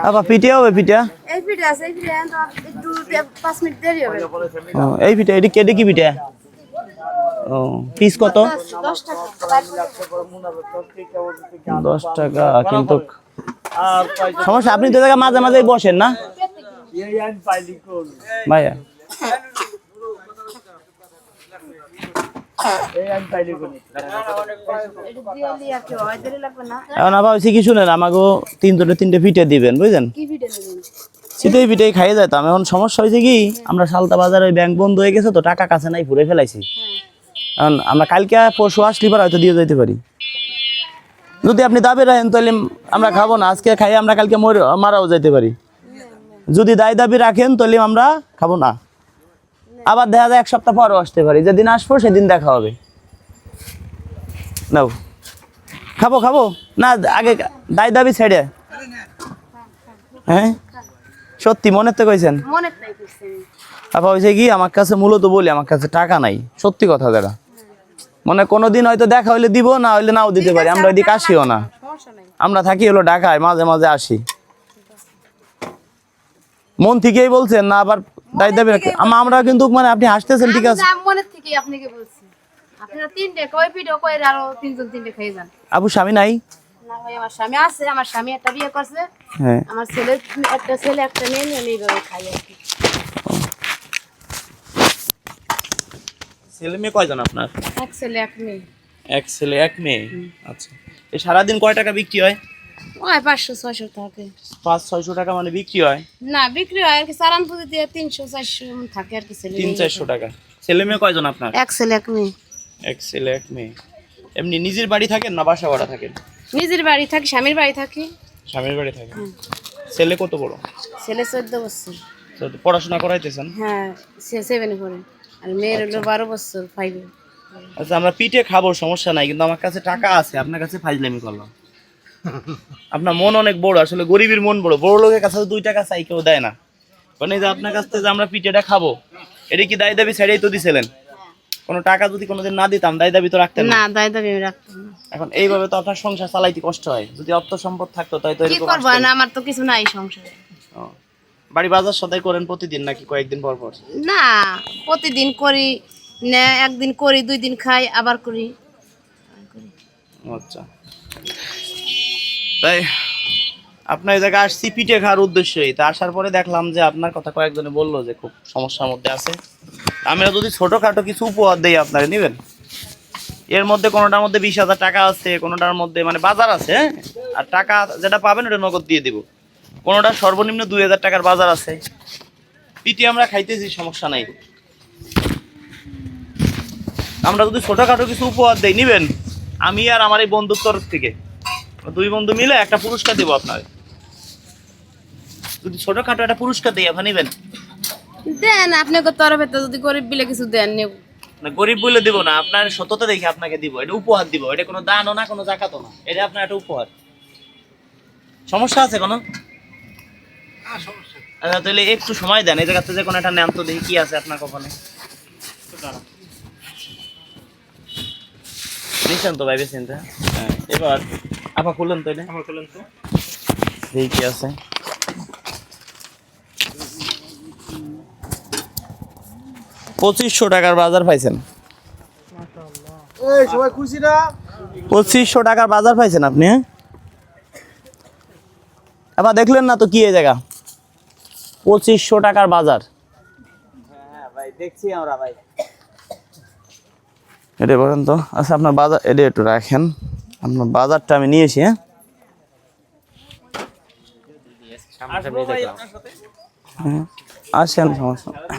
আপা পিঠে হবে পিঠা? এই পিঠে আছে এই পিঠে একটু দে- পাঁচ মিনিট দেরি হবে। ও, এই পিঠা এটি কেটে কি পিঠা? ও পিস কত? দশ- দশ টাকা। দশ টাকা কিন্তু সমস্যা আপনি তো জায়গায় মাঝে মাঝে বসেন না? ভাইয়া এটা দিয়ে দিই আর কি হয় দেরি লাগবে না এখন আবার কি শুনেন তিনজনে তিনটে দিবেন বুঝলেন? শীতেই পিঠেই খাইয়ে যেতাম এখন সমস্যা হয়েছে কি আমরা সালতা বাজারে ব্যাংক বন্ধ হয়ে গেছে তো টাকা কাছে নাই ফেলাইছি। এখন আমরা কালকে পরশু আসলি পর হয়তো দিয়ে যেতে পারি। যদি আপনি দাবি রাখেন তাহলে আমরা খাব না। আজকে খাই আমরা কালকে মরে মারাও যেতে পারি। যদি দায় দাবি রাখেন তাহলে আমরা খাব না। আবার দেখা যায় এক সপ্তাহ পরও আসতে পারি। যেদিন আসব সেদিন দেখা হবে। নাও। খাব খাব? না আগে দায় দাবি ছেড়ে। হ্যাঁ? সত্যি মনে তো কইছেন? আপা হয়েছে কি আমার কাছে মূলত বলি আমার কাছে টাকা নাই। সত্যি কথা যেটা মানে কোনোদিন হয়তো দেখা হইলে দিব না হইলে নাও দিতে পারি। আমরা ওইদিকে আসিও না। আমরা থাকি হলো ঢাকায় মাঝে মাঝে আসি। মন থেকেই বলছেন না আবার দায় দাবি রাখে। আমরা কিন্তু মানে আপনি হাসতেছেন ঠিক আছে। না, মনের থেকে আপনাকে বলছি। আপনারা তিনটে কয় পিঠে কয় আরও তিনজন তিনটে খেয়ে যান। আবু স্বামী নাই? না ভাই আমার স্বামী আছে আমার স্বামী একটা বিয়ে করছে। হ্যাঁ। আমার ছেলে একটা ছেলে একটা মেয়ে নিয়ে আমি এইভাবে খাই আর কি। ছেলে মেয়ে কয়জন আপনার? এক ছেলে এক মেয়ে। এক ছেলে এক মেয়ে? আচ্ছা। সারাদিন কয় টাকা বিক্রি হয়? ওই পাঁচশো ছয়শো থাকে। পাঁচ ছয়শো টাকা মানে বিক্রি হয়? না বিক্রি হয় আর কি পুঁজি দিয়ে তিনশো চারশো থাকে আর কি ছেলে তিন চারশো টাকা। ছেলে মেয়ে কয়জন আপনার? এক ছেলে এক মেয়ে। এক ছেলে এক মেয়ে। এমনি নিজের বাড়ি থাকেন না বাসা ভাড়া থাকেন? নিজের বাড়ি থাকি স্বামীর বাড়ি থাকি। স্বামীর বাড়ি থাকেন? ছেলে কত বড়? ছেলে চোদ্দ বছর। পড়াশোনা করাইতেছেন? হ্যাঁ সেভেনে পড়ে। আর মেয়ের হলো বারো বছর ফাইভে আচ্ছা আমরা পিঠে খাব সমস্যা নাই কিন্তু আমার কাছে টাকা আছে আপনার কাছে ফাইজলামি করলাম। আপনার মন অনেক বড় আসলে গরিবের মন বড়। বড় লোকের কাছে দুই টাকা চাই কেউ দেয় না। মানে যে আপনার কাছ থেকে যে আমরা পিঠেটা খাব এটা কি দায় দাবি ছেড়েই তো দিছিলেন? কোনো টাকা যদি কোনোদিন না দিতাম দায় দাবি তো রাখতেন না? দায় দাবি রাখতাম না। এখন এইভাবে তো আপনার সংসার চালাইতে কষ্ট হয়। যদি অর্থ সম্পদ থাকতো তাই তো কি এরকম করব। না আমার তো কিছু নাই সংসারে। বাড়ি বাজার সদাই করেন প্রতিদিন নাকি কয়েকদিন পর পর? না প্রতিদিন করি না একদিন করি দুই দিন খাই আবার করি। আচ্ছা। তাই আপনার এই জায়গায় আসছি, পিঠে খাওয়ার উদ্দেশ্যই। তা আসার পরে দেখলাম যে আপনার কথা কয়েকজনে বলল যে খুব সমস্যার মধ্যে আছে। আমরা যদি ছোটোখাটো কিছু উপহার দিই আপনারা নেবেন? এর মধ্যে কোনোটার মধ্যে বিশ হাজার টাকা আছে, কোনোটার মধ্যে মানে বাজার আছে হ্যাঁ? আর টাকা যেটা পাবেন ওটা নগদ দিয়ে দিব। কোনোটা সর্বনিম্ন দুই হাজার টাকার বাজার আছে। পিঠে আমরা খাইতেছি, সমস্যা নাই। আমরা যদি ছোটখাটো কিছু উপহার দিই, নিবেন? আমি আর আমার এই বন্ধুর তরফ থেকে। দুই বন্ধু মিলে একটা পুরস্কার দেবো আপনার যদি ছোটখাটো একটা পুরস্কার দিই আপনি নিবেন? দেন আপনাকে তরফে তো যদি গরিব বিলে কিছু দেন নেব। না গরিব বলে দিব না আপনার সততা দেখে আপনাকে দিব এটা উপহার দিব এটা কোনো দানও না কোনো জাকাতও না এটা আপনার একটা উপহার। সমস্যা আছে কোনো? আচ্ছা তাহলে একটু সময় দেন এই জায়গাতে যে কোনো একটা নেন তো দেখি কি আছে আপনার কখনে নিশ্চয় তো ভাই চিন্তা হ্যাঁ এবার আপা খুললেন তো আমার খুললেন তো। দেখি কি আছে। পঁচিশশো টাকার বাজার পাইছেন? এই সবাই খুশি না? পঁচিশশো টাকার বাজার পাইছেন আপনি হ্যাঁ? এবার দেখলেন না তো কি এই জায়গা? পঁচিশশো টাকার বাজার। হ্যাঁ ভাই দেখছি আমরা ভাই। এটা বলেন তো। আচ্ছা আপনার বাজার এটা একটু রাখেন। আপনার বাজারটা আমি নিয়েছি হ্যাঁ হ্যাঁ, আসেন সমস্যা নেই।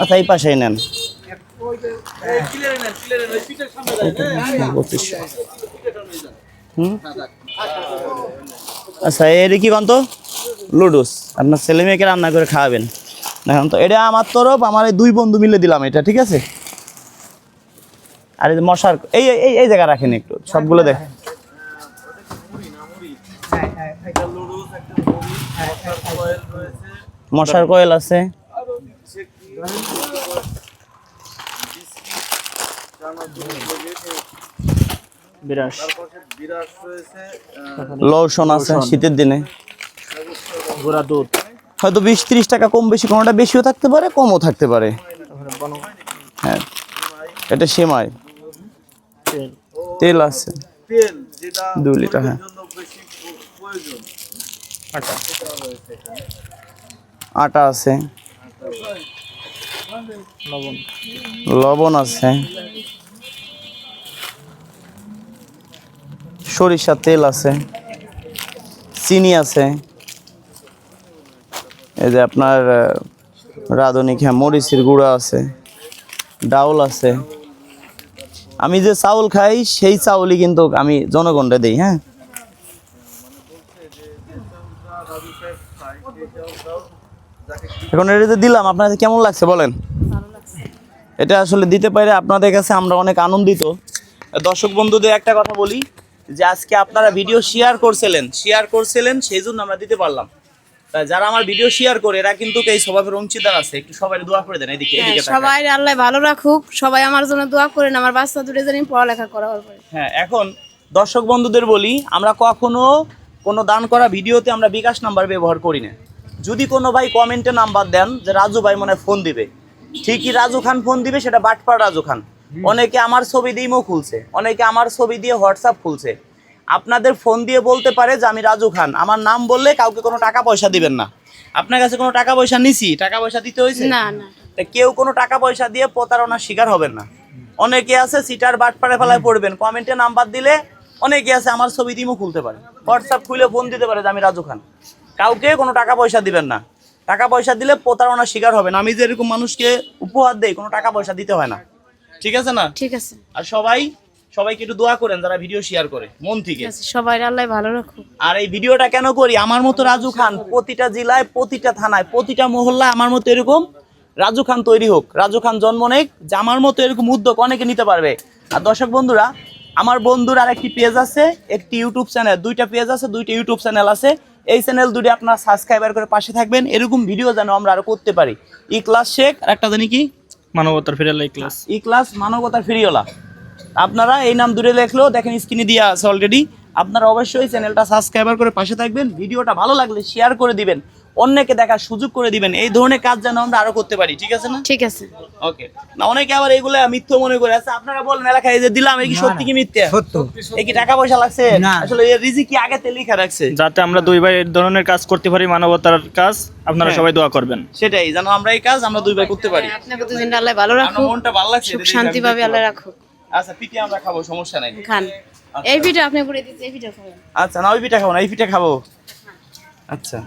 আচ্ছা এই পাশেই নেন। আচ্ছা এটা কি কন্ত লুডুস। আপনার ছেলে মেয়েকে রান্না করে খাওয়াবেন। দেখুন তো, এটা আমার তরফ, আমার এই দুই বন্ধু মিলে দিলাম এটা, ঠিক আছে? আর এই মশার, এই এই এই জায়গা রাখেন একটু, সবগুলো দেখ। মশার কয়েল আছে। লৌসন আছে শীতের দিনে। গোড়া দুধ। হয়তো বিশ ত্রিশ টাকা কম বেশি কোনোটা বেশিও থাকতে পারে কমও থাকতে পারে। হ্যাঁ এটা সেমাই। তেল। আছে। দুই লিটার হ্যাঁ। আটা আছে। লবণ আছে। সরিষার তেল আছে। চিনি আছে। এই যে আপনার রাঁধুনি হ্যাঁ মরিচের গুঁড়া আছে। ডাউল আছে। আমি যে চাউল খাই, সেই চাউলই কিন্তু আমি জনগণরে দিই হ্যাঁ? এখন এটা দিলাম আপনাদের কেমন লাগছে বলেন? এটা আসলে দিতে পারে আপনাদের কাছে আমরা অনেক আনন্দিত। দর্শক বন্ধুদের একটা কথা বলি যে আজকে আপনারা ভিডিও শেয়ার করছিলেন শেয়ার করছিলেন সেই জন্য আমরা দিতে পারলাম। যারা আমার ভিডিও শেয়ার করে এরা কিন্তু এই স্বভাবের অংশীদার আছে। একটু সবাই দোয়া করে দেন এদিকে এদিকে সবাই আল্লাহ ভালো রাখুক সবাই আমার জন্য দোয়া করেন আমার বাচ্চা দুটো জানি পড়ালেখা করা পারে হ্যাঁ এখন দর্শক বন্ধুদের বলি আমরা কখনো কোনো দান করা ভিডিওতে আমরা বিকাশ নাম্বার ব্যবহার করি না। যদি কোনো ভাই কমেন্টে নাম্বার দেন যে রাজু ভাই মনে হয় ফোন দিবে। ঠিকই রাজু খান ফোন দিবে সেটা বাটপার রাজু খান। অনেকে আমার ছবি দিয়ে ইমো খুলছে অনেকে আমার ছবি দিয়ে হোয়াটসঅ্যাপ খুলছে। আপনাদের ফোন দিয়ে বলতে পারে যে আমি রাজু খান আমার নাম বললে কাউকে কোনো টাকা পয়সা দিবেন না। আপনার কাছে কোনো টাকা পয়সা নিছি টাকা পয়সা দিতে হয়েছে? না না। তা কেউ কোনো টাকা পয়সা দিয়ে প্রতারণার শিকার হবেন না। অনেকে আছে সিটার বাট পাড়ে ফেলায় পড়বেন কমেন্টে নাম্বার দিলে অনেকে আছে আমার ছবি দিমও খুলতে পারে। হোয়াটসঅ্যাপ খুলে ফোন দিতে পারে যে আমি রাজু খান। কাউকে কোনো টাকা পয়সা দিবেন না। টাকা পয়সা দিলে প্রতারণার শিকার হবেন আমি যে এরকম মানুষকে উপহার দেই কোনো টাকা পয়সা দিতে হয় না। ঠিক আছে না? ঠিক আছে। আর সবাই সবাইকে একটু দোয়া করেন যারা ভিডিও শেয়ার করে মন থেকে। সবাই আল্লাহ ভালো রাখুক। আর এই ভিডিওটা কেন করি? আমার মতো রাজু খান প্রতিটা জেলায় প্রতিটা থানায় প্রতিটা মহল্লায় আমার মতো এরকম রাজু খান তৈরি হোক। রাজু খান জন্ম নেক যে আমার মতো এরকম উদ্যোগ অনেকে নিতে পারবে। আর দর্শক বন্ধুরা আমার বন্ধুর আর একটি পেজ আছে একটি ইউটিউব চ্যানেল দুইটা পেজ আছে দুইটা ইউটিউব চ্যানেল আছে। এই চ্যানেল দুটি আপনারা সাবস্ক্রাইবার করে পাশে থাকবেন। এরকম ভিডিও যেন আমরা আরও করতে পারি। ই ক্লাস শেখ আর একটা জানি কি? মানবতার ফিরালাই ক্লাস ই ক্লাস মানবতার ফিরিওলা আপনারা এই নাম দূরে লেখলেও দেখেন স্ক্রিনে দেওয়া আছে অলরেডি আপনারা অবশ্যই চ্যানেলটা সাবস্ক্রাইবার করে পাশে থাকবেন। ভিডিওটা ভালো লাগলে শেয়ার করে দিবেন। অন্যকে দেখার সুযোগ করে দিবেন। এই ধরনের কাজ যেন আমরা আরও করতে পারি ঠিক আছে না? ঠিক আছে। ওকে না অনেকে আবার এগুলো মিথ্য মনে করে আছে। আপনারা বলেন এলাকায় এই যে দিলাম এই কি সত্যি কি মিথ্যে? সত্য। এই কি টাকা পয়সা লাগছে? আসলে এর রিজি কি আগে তে লিখা রাখছে? যাতে আমরা দুই ভাই এই ধরনের কাজ করতে পারি মানবতার কাজ আপনারা হ্যাঁ। সবাই দোয়া করবেন। সেটাই যেন আমরা এই কাজ আমরা দুই ভাই করতে পারি। আপনাকে দুদিন আল্লাহ ভালো আমার রাখুক মনটা ভালো লাগছে সুখ শান্তি দেখতে আল্লাহ। রাখুক। আচ্ছা পিঠে আমরা খাব সমস্যা নাই। খান। এই ভিডিও আপনি করে দিতে এই ভিডিও খাবেন। আচ্ছা না ওই পিঠা খাব না এই পিঠা খাব। আচ্ছা।